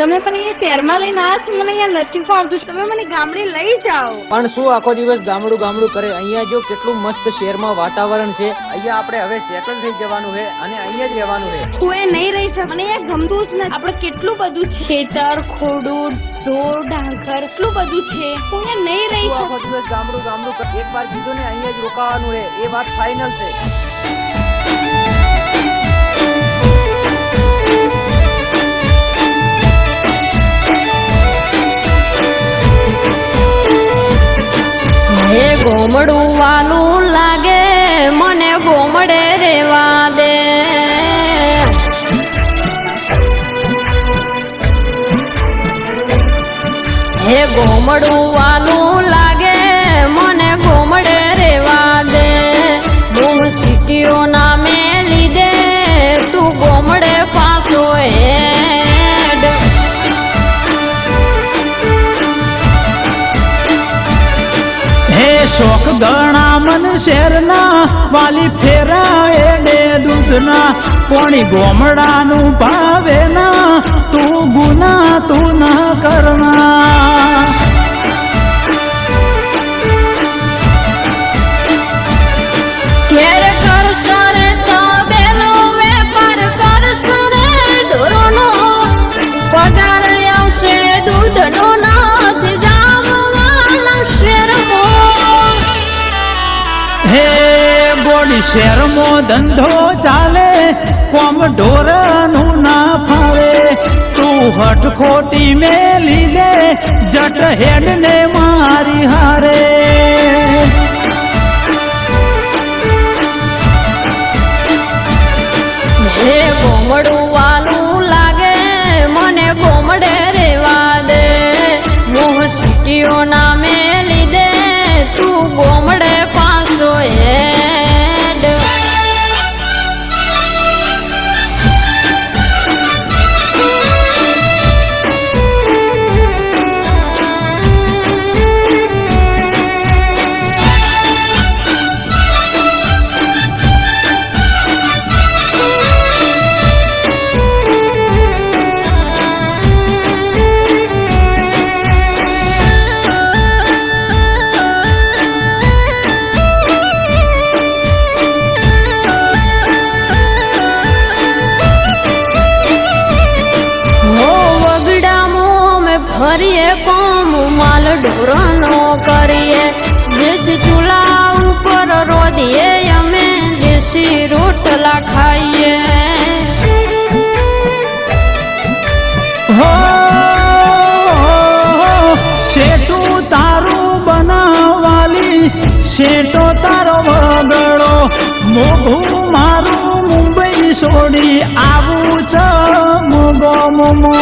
તમે પણ અહીંયા શહેરમાં લઈને આવ્યા છો? મને અહીંયા નથી ફાવતું. તમે મને ગામડે લઈ જાઓ. પણ શું આખો દિવસ ગામડું ગામડું કરે? અહીંયા જો કેટલું મસ્ત શહેરમાં વાતાવરણ છે. અહીંયા આપણે હવે સેટલ થઈ જવાનું છે અને અહીંયા જ રહેવાનું છે. હું એ નહીં રહી શકું. મને અહીંયા ગમતું જ નથી. આપણે કેટલું બધું છે. ખેતર ખોડું ઢોર ડાંગર એટલું બધું છે. હું અહીંયા નહીં રહી શકું. આખો દિવસ ગામડું ગામડું એક વાર કીધું ને અહીંયા જ રોકાવાનું છે. એ વાત ફાઇનલ છે. ગોમડું વાલું લાગે, મને ગોમડે રેવા દે. હે ગોમડું વાલું લાગે, મને ગોમડે રેવા દે. હું સિટીઓ ગણા મન શેરના, વાલી ફેરા એડે દૂધના કોણી ગોમડાનું ભાવે ના તું ગુના, તું ના કરના શેરમાં ધંધો ચાલે, કોમ ઢોરનું ના ફાવે. તું હટ ખોટી મેલી દે, જટ હેડ ને મારી હારે. કોમ માલ ઢોરનો કરીએ. દેશી ચૂલા ઉપર રોધીએ અમે દેશી રોટલા ખાઈએ. હો શેઠું તારું બનાવાલી તારો વગડો. મોઘું મારું મુંબઈ છોડી આવું છ મોગો મોમો.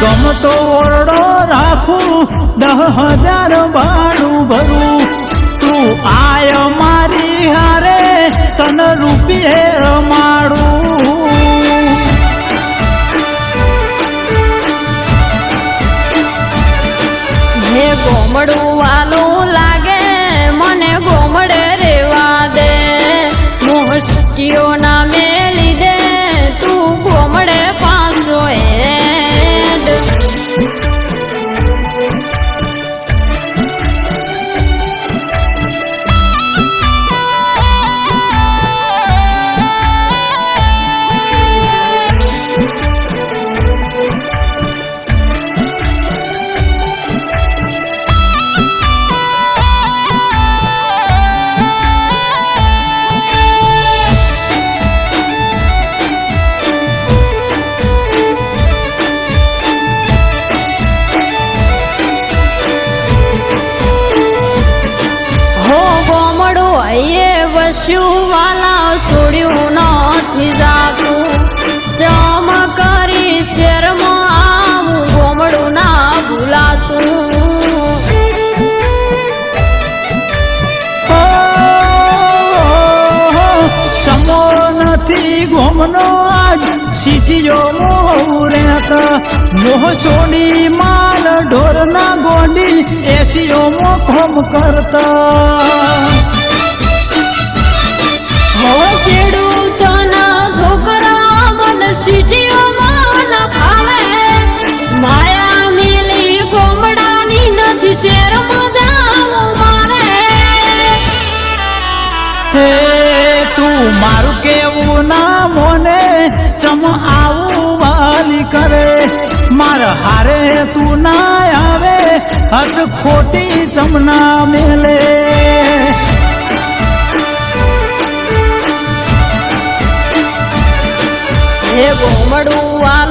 ગમતો ઓરડો રાખું દહ હજાર ભાડું ભરું. તું આય મારી હારે તન રૂપિયે રમાડું હૈયે વસ્યું વાલા છોડ્યું નથી જાતું. જમ કરી શેરમાં આવું ગોમડું ના ભૂલાતું. સમો નથી ગોમનો આજ. સીટીઓ સોડી માલ ઢોરના ગોડી. એસીઓ મોખમ કરતા. મારે કેવું ના મોને ચમ કરે માર હારે તું ના આવે હજ ખોટી ચમના મેલે. હે ગોમડું વાલું